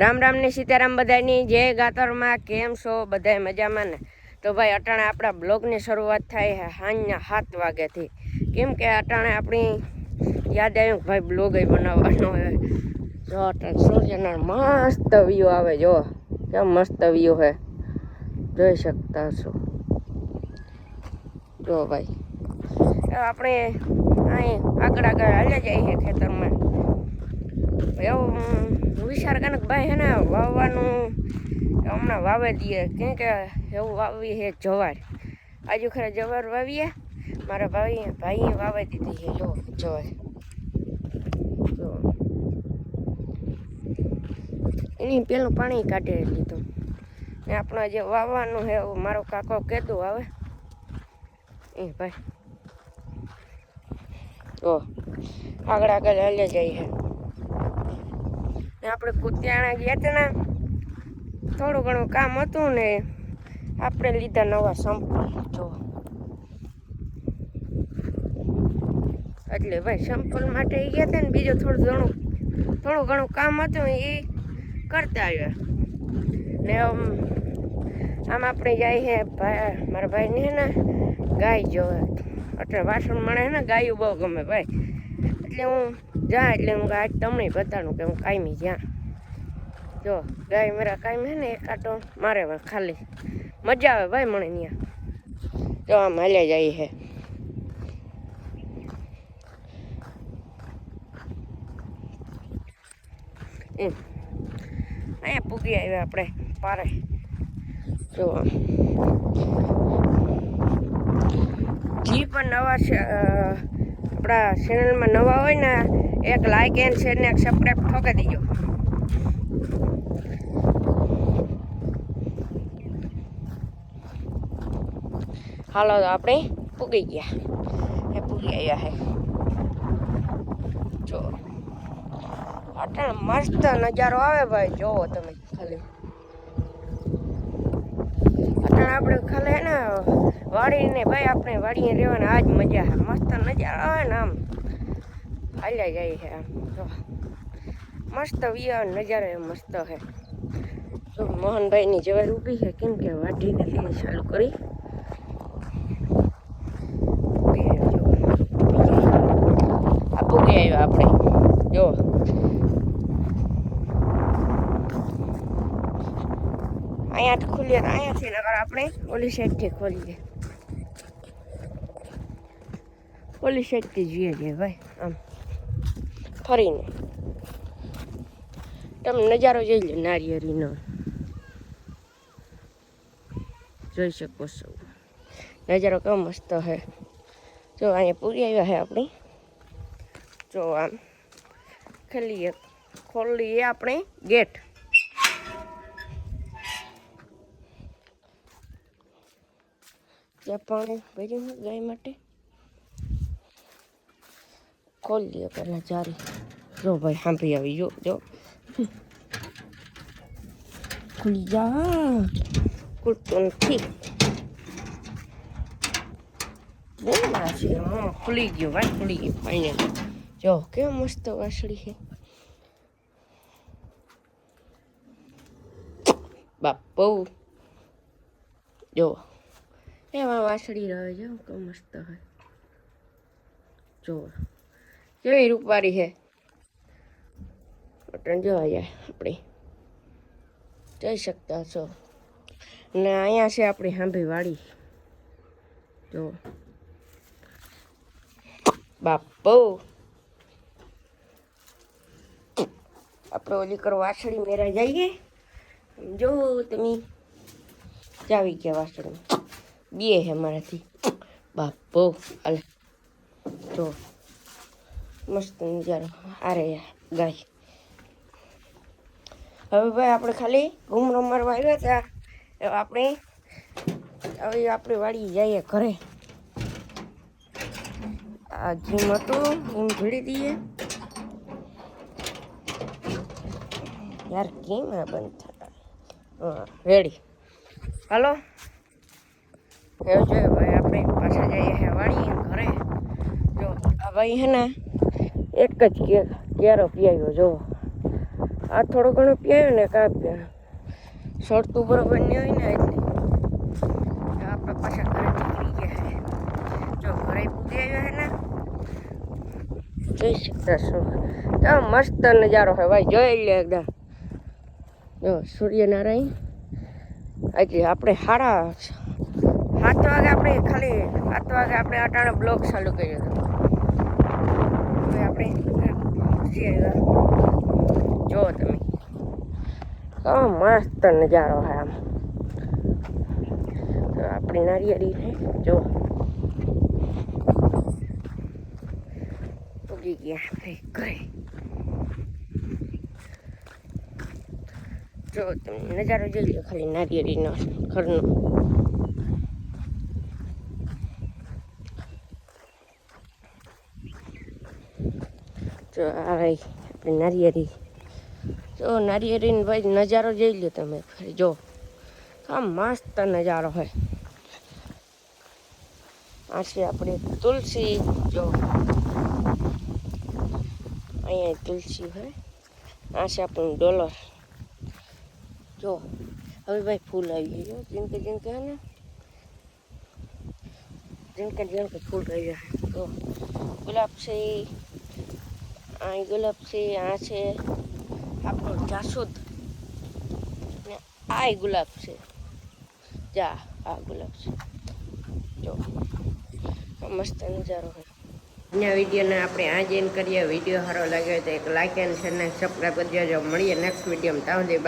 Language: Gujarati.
રામ રામ ને સીતારામ બધાની, જય ગાતરમાં, કેમ છો? બધાય મજામાં ને? તો ભાઈ, અટાણે આપણા બ્લોગની શરૂઆત થાય સાંજના સાત વાગ્યાથી. કેમ કે અટાણે આપણી યાદ આવ્યું ભાઈ, બ્લોગ બનાવવાનો હોય જો અટાણે સૂર્યના મસ્ત વ્યૂ આવે, જો. કેમ મસ્ત વ્યૂ હે. જોઈ શકતા છો જો ભાઈ. હવે આપણે અહીં આગળ આગળ હાલે જઈએ ખેતરમાં. એવું વિચાર કરે કે ભાઈ હે ને વાવવાનું હમણાં વાવે દઈએ. કેમ કે એવું વાવી છે જવાર. આજુ ખરે જવાર વાવીએ. મારા ભાઈ ભાઈએ વાવી દીધી છે, જો, જવાર. તો એની પેલું પાણી કાઢી લીધું. ને આપણે જે વાવવાનું છે મારો કાકો કીધું આવે. એ ભાઈ. તો આગળ આગળ હાલે જઈએ ને આપણે કુતિયાણા ગયા હતા ને, થોડું ઘણું કામ હતું ને, આપણે લીધા નવા સંપલ જો. એટલે ભાઈ સંપલ માટે ગયા હતા ને, બીજું થોડું ઘણું થોડું ઘણું કામ હતું એ કરતા આવ્યા. ને આમ આપણે જાય છે ભાઈ મારા ભાઈને હે ને, ગાય જોવે. એટલે વાસણ મળે ને, ગાયું બહુ ગમે ભાઈ. એટલે હું જ્યાં એટલે હું આજ તમને બતાડું કે હું કાયમી જ્યાં. જો, ગાય મારા કાયમ હે ને, એક આટો મારે ખાલી મજા આવે ભાઈ મને ત્યાં. તો આમ હાલ્યા જાય એમ. અહીંયા પૂગી આવ્યા આપણે પારે. જો જે જી પણ નવા આપણા ચેનલમાં નવા હોય ને એક લાઈક એન્ડ શેર ને એક સબસ્ક્રાઈબ ઠોકી દેજો. હાલો, તો આપણે પૂગી ગયા. એ પૂગી આવ્યા હે. જો. અટાણે મસ્ત નજારો આવે ભાઈ. જોવો તમે ખાલી. અટાણે આપણે ખાલી હે ને, વાડીને ભાઈ આપણે વાડીએ રહેવાના. આજ મજા. છે મસ્ત નજારો આવે ને આમ. હાલ્યા જાય છે જો, મસ્ત વિયા નજારો મસ્ત છે. જો, મોહનભાઈની જવાર ઊભી છે, કેમ કે વાઢીને લઈને ચાલુ કરી. આ પૂગી આવ્યા આપણે. જો. અહીંયા ખુલીએ તો અહીંયાથી નગર આપણે ઓલી સાઈડથી ખોલીએ ઓલી સાઈડથી જઈએ છીએ ભાઈ, આમ. ફરીને. તમે નજારો જોઈ લો નારિયેરીનો જોઈ શકો છો. નજારો કેવો મસ્ત છે જો, અહીંયા પૂરી આવ્યા છે આપણી. જો, આમ ખોલીએ ખોલીએ આપણે ગેટ. ત્યાં પાણી ભર્યું ગાય માટે. ખોલીએ પહેલાં જારી જો ભાઈ સાંભળી આવી જો જો ખુલી જા ખુલતું નથી બહુ છે ખુલી ગયો ભાઈ ખુલી ગયો ફાઇનલ જો કેવો મસ્ત વાસળી છે બાપુ જો એમાં વાસળી રહે છે કે મસ્ત હોય જો કેવી રૂપારી છે. બટન જોવા જાય આપણે. જઈ શકતા છો. ને અહીંયા છે આપણી હાંભી વાડી જો. બાપો. આપણે ઓલી કરો વાસળી મેરા જઈએ. જો તમે જાવી ગયા વાસળી બે હે મારાથી. બાપો. હાલ. જો. મસ્ત નજારો અરે ગાય. હવે ભાઈ આપણે ખાલી ઘૂમરો મારવા આવ્યા હતા. આપણે હવે આપણે વાળી જઈએ ઘરે. આ જીમ હતું જીમ ભીડી દઈએ. યાર, કેમ આ બંધ થતા? રેડી હાલો. એવું જોઈએ ભાઈ આપણે પાછા જઈએ વાળીએ ઘરે. જો ભાઈ હે ને એક જ કે ક્યારો પીઆવ્યો જો. આ થોડો ઘણો પીવ્યો ને કાં સડતું બરોબર નહીં હોય ને એટલે. આપણે પાછા ઘરેથી પી ગયા જો ઘરે પૂરી આવ્યા ને. જોઈ શકતા છો તો મસ્ત નજારો છે ભાઈ, જોઈ લે એકદમ. જો, સૂર્યનારાયણ. આજે આપણે સાડા સાત વાગે આપણે ખાલી સાત વાગે આપણે અટાણે બ્લોક ચાલુ કર્યો હતો. આપણે જો તમે. કેવો મસ્ત નજારો છે આમ. તો આપણી નારિયેળી છે. જો. ઉગી ગયા આપણે ઘરે. જો તમે નજારો જોઈ લો ખાલી નારિયેળીનો ઘરનો. જો આ ભાઈ આપણી નારિયેળી. જો નારિયેરીને ભાઈ નજારો જોઈ લો તમે ફરી, જો. આ મસ્ત નજારો હોય આ છે આપણી તુલસી, જો. અહીંયા તુલસી હોય આ છે આપણું ડોલર જો, હવે ભાઈ ફૂલ આવી ગયું જેમકે જેમકે હે ને. જેમકે જેમકે ફૂલ આવી ગયા તો ગુલાબ છે અહીં ગુલાબ છે, આ છે. આપણો જાસૂદ. ને આ ગુલાબ છે. જા, આ ગુલાબ છે. જો મસ્ત નજારો હોય આજના વિડીયોને આપણે આ જ કરીએ. વીડિયો સારો લાગ્યો તો એક લાઇક એન્ડ શેર ને સબસ્ક્રાઈબ કરી દેજો મળીએ નેક્સ્ટ વિડીયોમાં તાવ બાય